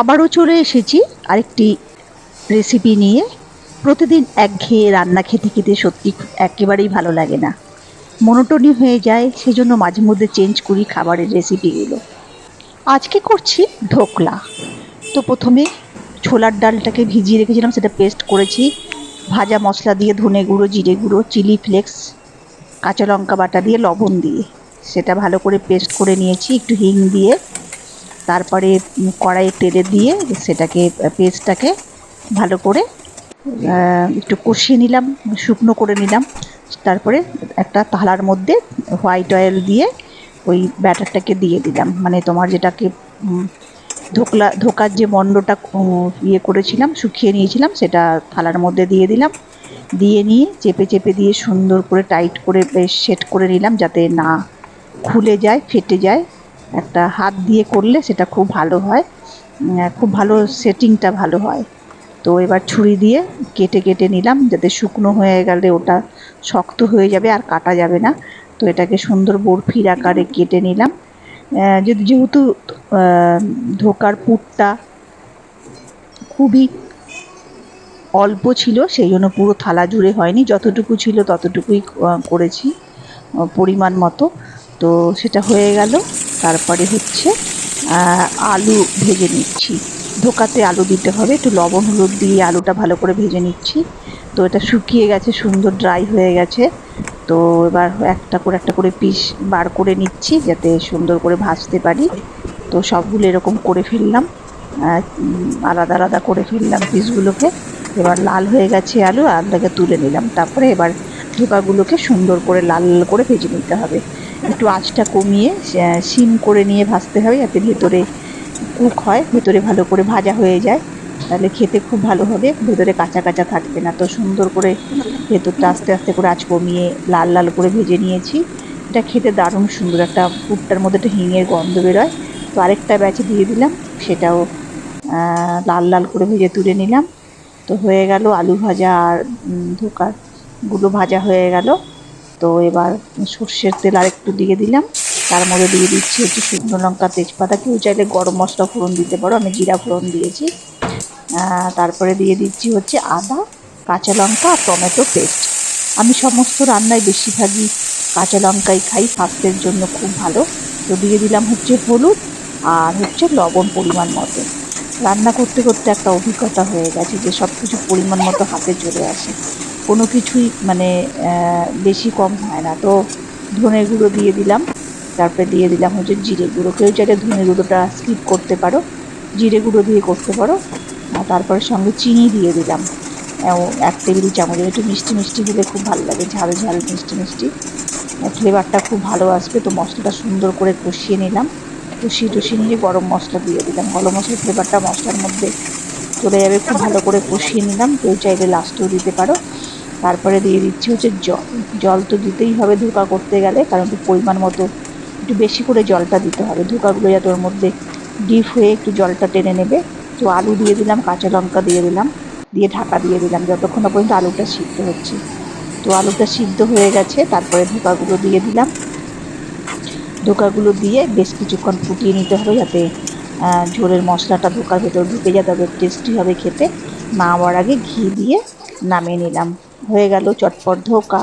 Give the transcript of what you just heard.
আবারও চলে এসেছি আরেকটি রেসিপি নিয়ে। প্রতিদিন একঘেয়ে রান্না খেতে খেতে সত্যি একেবারেই ভালো লাগে না। মনোটনি হয়ে যায়, সেজন্য মাঝে মধ্যে চেঞ্জ করি খাবারের রেসিপিগুলো আজকে করছি ঢোকলা। তো প্রথমে ছোলার ডালটাকে ভিজিয়ে রেখেছিলাম, সেটা পেস্ট করেছি। ভাজা মশলা দিয়ে ধনে গুঁড়ো, জিরে গুঁড়ো চিলি ফ্লেক্স কাঁচা লঙ্কা বাটা দিয়ে লবণ দিয়ে। সেটা ভালো করে পেস্ট করে নিয়েছি, একটু হিং দিয়ে। তারপরে উম কড়াইয়ে তেলে দিয়ে সেটাকে, পেস্টটাকে ভালো করে একটু কষিয়ে নিলাম, শুকনো করে নিলাম। তারপরে একটা থালার মধ্যে হোয়াইট অয়েল দিয়ে ওই ব্যাটারটাকে দিয়ে দিলাম। মানে তোমার যেটাকে ধোকলা, ধোকার যে মণ্ডটা ইয়ে করেছিলাম, শুকিয়ে নিয়েছিলাম, সেটা থালার মধ্যে দিয়ে দিলাম। দিয়ে নিয়ে চেপে চেপে দিয়ে সুন্দর করে টাইট করে সেট করে নিলাম, যাতে না খুলে যায়, ফেটে যায়। একটা হাত দিয়ে করলে সেটা খুব ভালো হয়। খুব ভালো সেটিংটা ভালো হয়। তো এবার ছুরি দিয়ে কেটে কেটে নিলাম যাতে শুকনো হয়ে গেলে ওটা শক্ত হয়ে যাবে আর কাটা যাবে না। তো এটাকে সুন্দর বরফির আকারে কেটে নিলাম। যদি যেহেতু ধোকার পুরটা খুবই অল্প ছিল, সেই জন্য পুরো থালা জুড়ে হয়নি। যতটুকু ছিল ততটুকুই করেছি পরিমাণ মতো। তো সেটা হয়ে গেল। তারপরে হচ্ছে আলু ভেজে নিচ্ছি। ধোকাতে আলু দিতে হবে, একটু লবণ, হলুদ দিয়ে আলুটা ভালো করে ভেজে নিচ্ছি। তো এটা শুকিয়ে গেছে, সুন্দর ড্রাই হয়ে গেছে। তো এবার একটা করে একটা করে পিস বার করে নিচ্ছি, যাতে সুন্দর করে ভাজতে পারি। তো সবগুলো এরকম করে ফেললাম আলাদা আলাদা করে ফেললাম পিসগুলোকে এবার লাল হয়ে গেছে আলু, আলুটাকে তুলে নিলাম। তারপরে এবার ধোকাগুলোকে সুন্দর করে লাল করে ভেজে নিতে হবে। একটু আঁচটা কমিয়ে সিম করে নিয়ে ভাজতে হবে যাতে ভেতরে কুক হয়, ভেতরে ভালো করে ভাজা হয়ে যায়। তাহলে খেতে খুব ভালো হবে, ভেতরে কাঁচা কাঁচা থাকবে না। তো সুন্দর করে ভেতরটা আস্তে আস্তে করে আঁচ কমিয়ে লাল লাল করে ভেজে নিয়েছি। এটা খেতে দারুণ সুন্দর একটা পুরটার মধ্যে একটা হিঙের গন্ধ বেরোয়। তো আরেকটা ব্যাচে দিয়ে দিলাম, সেটাও লাল লাল করে ভেজে তুলে নিলাম। তো হয়ে গেল আলু ভাজা আর ধোকার। গুলো ভাজা হয়ে গেল। তো এবার সর্ষের তেল আর একটু দিয়ে দিলাম। তার মধ্যে দিয়ে দিচ্ছি হচ্ছে শুকনো লঙ্কা, তেজপাতা। কেউ চাইলে গরম মশলা ফোড়ন দিতে পারো, আমি জিরা ফোড়ন দিয়েছি। তারপরে দিয়ে দিচ্ছি হচ্ছে আদা, কাঁচা লঙ্কা আর টমেটো পেস্ট। আমি সমস্ত রান্নায় বেশিরভাগই কাঁচা লঙ্কাই খাই, স্বাস্থ্যের জন্য খুব ভালো। তো দিয়ে দিলাম হচ্ছে হলুদ আর হচ্ছে লবণ পরিমাণ মতো। রান্না করতে করতে একটা অভিজ্ঞতা হয়ে গেছে যে সব কিছু পরিমাণ মতো হাতে চলে আসে। কোনো কিছুই মানে বেশি কম হয় না। তো ধনে গুঁড়ো দিয়ে দিলাম। তারপরে দিয়ে দিলাম হচ্ছে জিরে গুঁড়ো। কেউ চাইলে ধনে গুঁড়োটা স্কিপ করতে পারো। জিরে গুঁড়ো দিয়ে করতে পারো। তারপরে সঙ্গে চিনি দিয়ে দিলাম। এক টেবিল চামচের। একটু মিষ্টি মিষ্টি দিলে খুব ভালো লাগে। ঝাল ঝাল মিষ্টি মিষ্টি। ফ্লেভারটা খুব ভালো আসবে। তো মশলাটা সুন্দর করে কষিয়ে নিলাম। কষিয়ে টষিয়ে নিয়ে গরম মশলা দিয়ে দিলাম। গরম মশলার ফ্লেভারটা মশলার মধ্যে চলে যাবে। খুব ভালো করে কষিয়ে নিলাম। কেউ চাইলে লাস্টেও দিতে পারো। তারপরে দিয়ে দিচ্ছি হচ্ছে জল। জল তো দিতেই হবে ধোকা করতে গেলে, কারণ একটু পরিমাণ মতো একটু বেশি করে জলটা দিতে হবে। ধোকাগুলো যাতে ওর মধ্যে ডিপ হয়ে একটু জলটা টেনে নেবে। তো আলু দিয়ে দিলাম, কাঁচা লঙ্কা দিয়ে দিলাম, দিয়ে ঢাকা দিয়ে দিলাম, যতক্ষণ না পর্যন্ত আলুটা সিদ্ধ হচ্ছে। তো আলুটা সিদ্ধ হয়ে গেছে, তারপরে ধোকাগুলো দিয়ে দিলাম। ধোকাগুলো দিয়ে বেশ কিছুক্ষণ ফুটিয়ে নিতে হবে যাতে ঝোলের মশলাটা ধোকার ভেতর ঢুকে যায়, তবে টেস্টি হবে খেতে। নামাবার আগে ঘি দিয়ে নামিয়ে নিলাম। হয়ে গেল চটপট ধোকা।